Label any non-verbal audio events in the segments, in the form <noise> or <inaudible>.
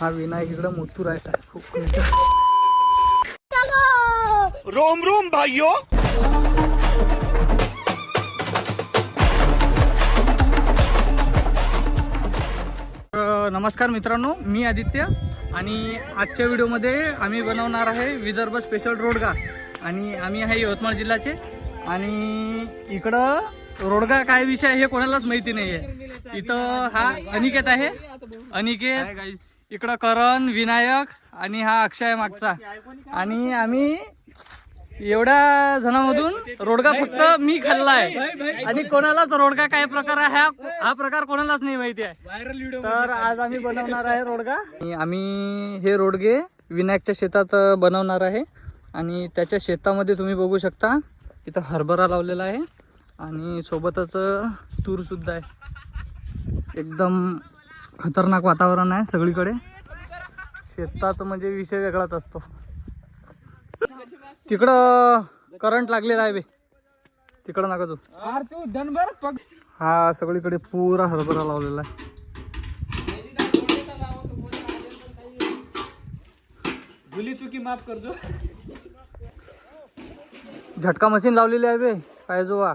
हा विनायक इकडं मोठू राहत खूप रोम रोम भाइयों अ, नमस्कार मित्रांनो मी आदित्य आणि आजच्या व्हिडिओमध्ये आम्ही बनवणार आहे विदर्भ स्पेशल रोडगा. आणि आम्ही आहे यवतमाळ जिल्ह्याचे. आणि इकडं रोडगा काय विषय आहे हे कोणालाच माहिती नाही आहे इथं हा अनिकेत आहे. अनिकेत इकडं करण विनायक आणि हा अक्षय मागचा. आणि आम्ही एवढ्या जणांमधून रोडगा फक्त मी खाल्ला आहे. आणि कोणालाच रोडगा काय प्रकार आहे हा हा प्रकार कोणालाच नाही माहिती आहे. तर आज आम्ही बनवणार आहे रोडगा. आम्ही हे रोडगे विनायकच्या शेतात बनवणार आहे. आणि त्याच्या शेतामध्ये तुम्ही बघू शकता इथं हरभरा लावलेला आहे. आणि सोबतच अ, तूर सुद्धा आहे. एकदम खतरनाक वातावरण आहे सगळीकडे. शेतात म्हणजे विषय वेगळाच असतो. तिकडं करंट लागलेला आहे बे. तिकडं नका जाऊ. हा सगळीकडे पुरा हरभरा लावलेला आहे. भुली चुकी माफ कर दो झटका मशीन लावलेली आहे बे काय जो वा.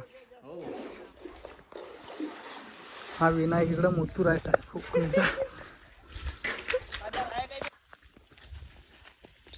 हा. विनायक इकडं मोठू राहत आहे. खूप उंच. चल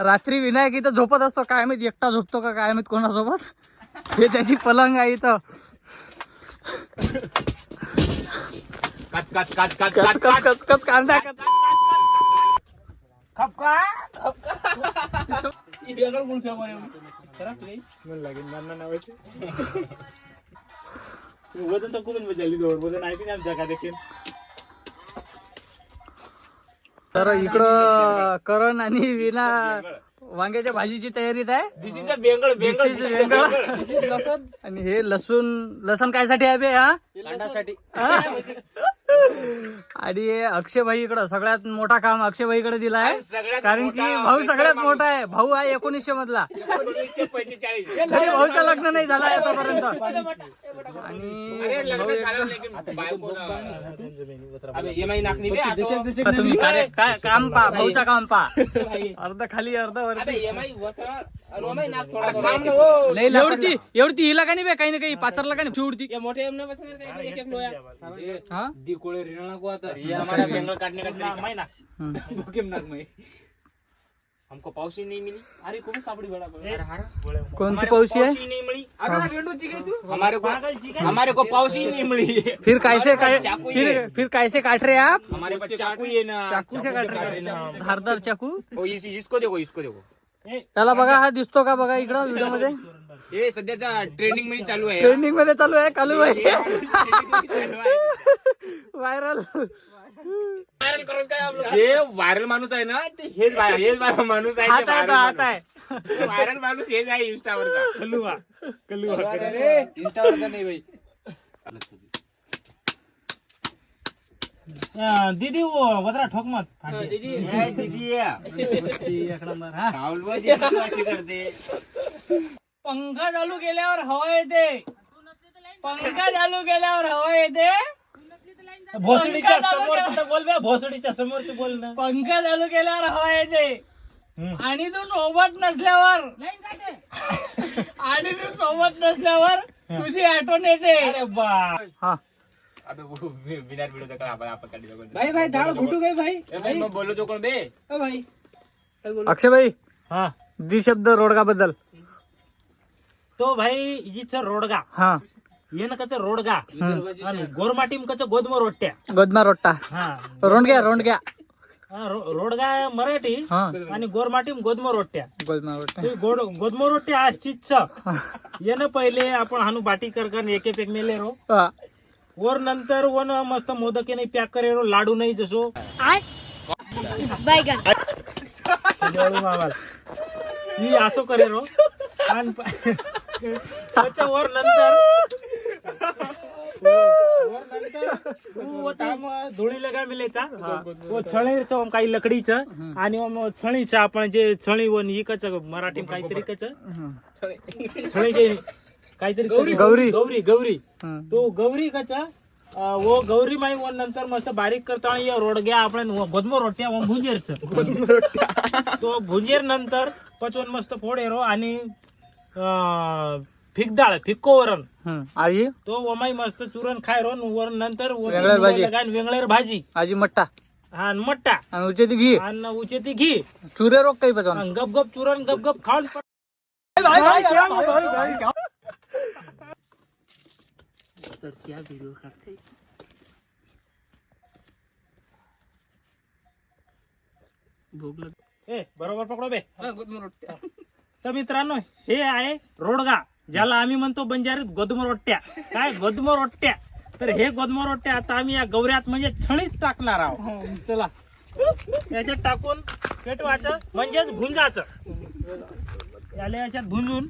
रात्री विनायक इथं झोपत असतो. काय माहीत एकटा झोपतो का काय माहीत कोणासोबत? हे त्याची पलंग आहे इथं. <laughs> वजन तर कुठून बजाली जवळ. वजन ऐकून आमच्या का देखील तर इकडं करण आणि विना वांग्याच्या भाजीची तयारीत आहे. This is. आणि हे लसूण लसण कायसाठी आहे बे हा? अंडासाठी हा? <laughs> आणि अक्षयभाई इकडं सगळ्यात मोठा काम अक्षयभाई इकडे दिला आहे कारण की भाऊ सगळ्यात मोठा आहे. भाऊ आहे एकोणीसशे मधला तरी भाऊचं लग्न नाही झालं आतापर्यंत. आणि तुम्ही काम पा भाऊचा काम पा. <laughs> अर्ध खाली अर्ध वरती. एवढी एवढी हिला का नाही काही ना काही पाचरला का नाही उडती. मोठ्या हा कोळे रिणा को आता. ये हमारा बेंगल काटने का तरीका ना. नाक मै हमको ही नहीं मिली. अरे खूप सापडी बडा कोणती हमारे को पावशी आहे? ही नहीं मिली. अरे तू? हमारे को हमारे को ही नहीं मिली. फिर कैसे ही फिर है। फिर कैसे काट रहे आप? हमारे पास चाकू ही है ना. चाकू से काट रहे धारदार चाकू? ओ, इस, इसको देखो इसको देखो. त्याला बघा हा दिसतो का बघा इकडं व्हिडिओमध्ये हे सध्याचा ट्रेंडिंगमध्ये चालू आहे. ट्रेंडिंगमध्ये चालू आहे कालू भाई. Trending मध्ये चालू आहे. व्हायरल जे व्हायरल माणूस आहे ना ते हेच वा- हेच वा- माणूस आहे हाच आहे तो, हाच आहे. व्हायरल माणूस हेच आहे इंस्टावरचा कल्लुआ कल्लुआ अरे इंस्टावर नाही भाई दीदी वो वदरा ठोक मत. दीदी. ए, दीदी. एक नंबर हा. राहुल जी तू अशी करते? पंखा चालू केल्यावर हवा येते. पंखा चालू केल्यावर हवा येते. भोसडीच्या समोर बोल बे भोसडीच्या समोरच बोल ना पंखा चालू केल्यावर हवा येते आणि तू सोबत नसल्यावर आणि तू सोबत नसल्यावर तुझी आठवण येते. अरे बा. हा. अबे वो वि- विनार वीडियो तक आपण आपण काढली जाऊ. भाई भाई झाड घुटू गई भाई। ए, भाई मग बोललो तो कोण बे? ओ भाई। अक्षय भाई हा. दी शब्द रोडगा बद्दल तो भाई हिचं रोडगा. हा. येन कच रोडगा. आणि गोरमाटीम कच गोदम रोट्या गोदमा रोट्टा हा. रोंडग्या रोंडग्या. हा, रो- रोडगा मराठी हा. आणि गोरमाटीम गोदम रोट्या गोदमा रोट्टा ते गोड गोदम रोट्या चिच्छ येन पहिले आपण हानू बाटी कर कर एक एक मेले रो. हा. वर नंतर वन मस्त मोदकीने पॅक करे रो लाडू नाही जसो. Baigan. जळू ही असं करे रो आणि प- <laughs> नंतर वर नंतर धुळीला काय छळीचं काही लकडीचं आणि छळीचं आपण जे छळी वन इकच मराठी काहीतरी कच. छळी काहीतरी गौरी. गौरी. गौरी गौरी. तो गौरी कचा वो गौरी माई वन नंतर मस्त बारीक करता ये रोडग्या आपण गोदमो रोट्या व भुंजेरच. तो भुंजेर नंतर पचवून मस्त फोडे रो आणि अं, फिकदाळ फिक्को वरण हं. आई तो वमाई मस्त चुरण खाय रो वरण नंतर वेंगळेर भाजी. वेंगळेर भाजी. आजी मट्टा. हा आणि मट्टा. आणि उचे ती घी. आणि उचे ती घी. चुरे रोग काही आणि गप गप चुरण गप गप खाऊन ए, बरोबर पकडो बे. तर मित्रांनो हे आहे रोडगा. ज्याला आम्ही म्हणतो बंजारीत गोदम रोट्या काय? गोदम रोट्या तर हे गोदम रोट्या आता आम्ही या गौऱ्यात म्हणजे छळीत टाकणार आहोत. चला. याच्यात टाकून पेटवायचं म्हणजेच भुंजाचं. याला याच्यात भुंजून.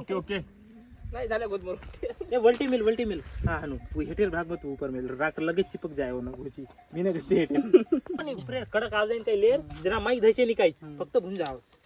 Okay okay. नाही झालं गोदमोर ए वल्टी मिल वल्टी मिल. हा हनु तू हेटेल भाग तू ऊपर मिल. राख लगेच चिपक जाय हो ना घुची मी <laughs> ना आणि फ्रे कडक आव जाईन काही लेर जरा माई धैसे निकायचं. फक्त भुंजावं ही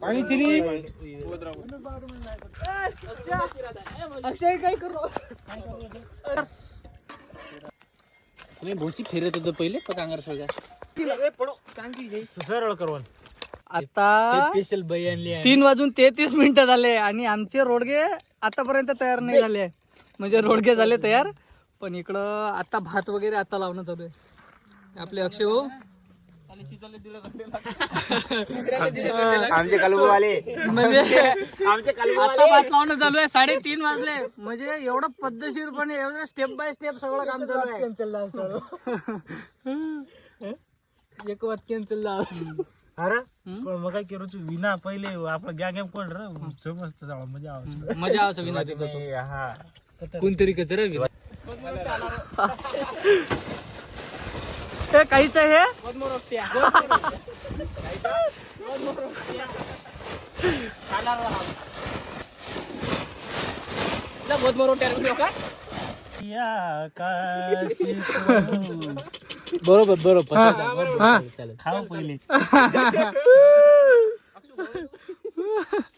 पाणी चिरी अक्षय काय करू भोची फिरत होतो पहिले पकांगर सगळ्या सरळ करवण आता स्पेशल बाई आणली तीन वाजून तेहतीस मिनिटं झाले आणि आमचे रोडगे आतापर्यंत तयार नाही. झाले. म्हणजे रोडगे झाले तयार पण इकडं आता भात वगैरे आता लावणं चालू आहे. आपले अक्षय भाऊ? आमचे कालूवाले म्हणजे आमचे कालू आता भात लावणं चालू आहे साडेतीन वाजले. म्हणजे एवढं पद्धतशीरपणे एवढं स्टेप बाय स्टेप सगळं काम चालू आहे. एक वाक्यान चालला अरे पण मग काय करू तू? विना पहिले आपलं गॅग कोण रे? समजत मजा आवडत मजा असं विना हा. कोणतरी कचरा <laughs> हे काहीच आहे. हे बरोबर बरोबर. हा. खाव पहिले. <laughs>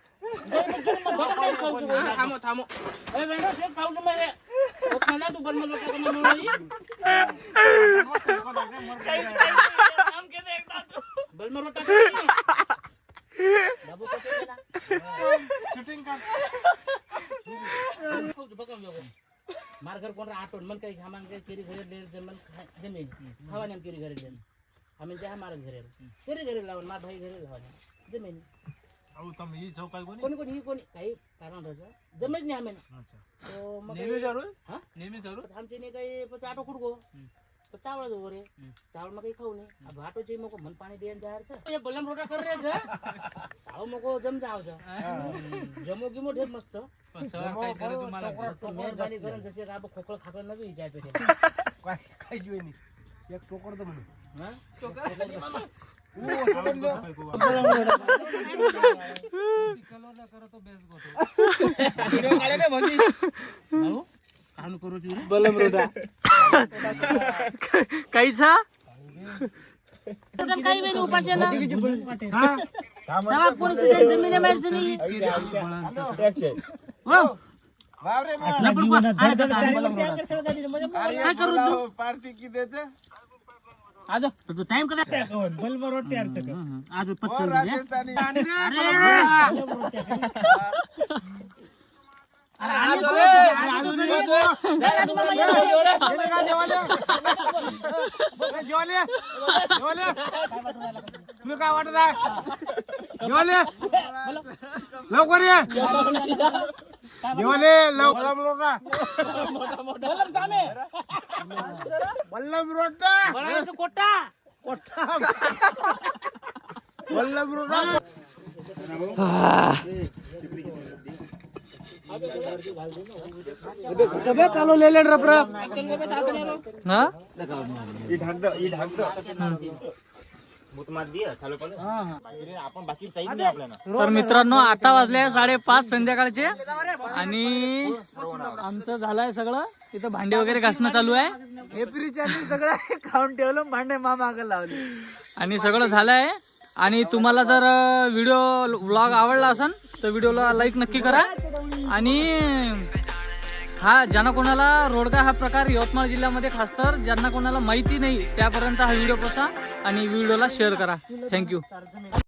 થામો થામો એ બેન જે પાઉડ મે ઓખાના તું બર્મ લોકો કને મોઈ આમ કે દે એકદમ બર્મ રોટા ડબો કોટે શૂટિંગ કર માર ઘર કોણ આટો મન કઈ સામાન કઈ કેરી ઘરે લે જમન જમે ખાવાની કેરી ઘરે જમે અમે જ્યાં મારા ઘરે કેરી ઘરે લાવવાનું, મારા ભાઈ ઘરે લાવવાનું જમે केरी घरी जमेल आम्ही त्या मारत घरी केरी घरी लावून मार भाई घरी लावा जमेल अहो तुम्ही ही चौकाय कोणी कोणी कोणी ही कोणी काही कारण राहायचं जमेल नाही आम्ही तो मग नेहमी चालू हा नेहमी चालू आमचे नाही काही पण चाटो खुडको पण चावळ जो रे चावळ मग काही खाऊ नये भाटोचे मग मन पाणी देन जायचं बलम रोटा कर रे साव मग जम जावचं जमो गिमो ढेर मस्त काय करत तुम्हाला मेहरबानी करून जसे का खोकळ खाकळ नवी विचार पेटे काम करू तू बलम रोटा काहीच हा काही वेळ उपाशी ना तेव्हा पोलीस जमीन माहिती नाही हो असल्या जीवनात धड धड चालली त्या कसं झाली? म्हणजे मग काय करू तू पार्टी किती देते आज. तुझं टाइम कदा त्या खाऊन, बल्ब रोटी अर्चक. आज पच्चीस तुला काय वाटत आहे? जेवाले लवकर ये. યોને લવકમ રોટા મોટા મોટા બલ્લમ સામે બલ્લમ રોટા બળાવ તો કોટા કોટા બલ્લમ રોટા અબે કાલો લે લેન રપ રપ હા એ ઢાક દો એ ઢાક દો तर मित्रांनो आता वाजले साडेपाच संध्याकाळचे आणि आमचं झालंय सगळं. इथं भांडे वगैरे घासणं चालू आहे. एप्रिलच्या सगळं खाऊन ठेवलं भांडे मामाग लावले. आणि सगळं झालंय. आणि तुम्हाला जर व्हिडिओ व्लॉग आवडला असेल तर व्हिडिओला लाईक नक्की करा. आणि हा ज्यांना कोणाला रोडगा हा प्रकार यवतमाळ जिल्ह्यामध्ये खास तर ज्यांना कोणाला माहिती नाही त्यापर्यंत हा व्हिडिओ पोचा आणि व्हिडिओला शेअर करा. थँक्यू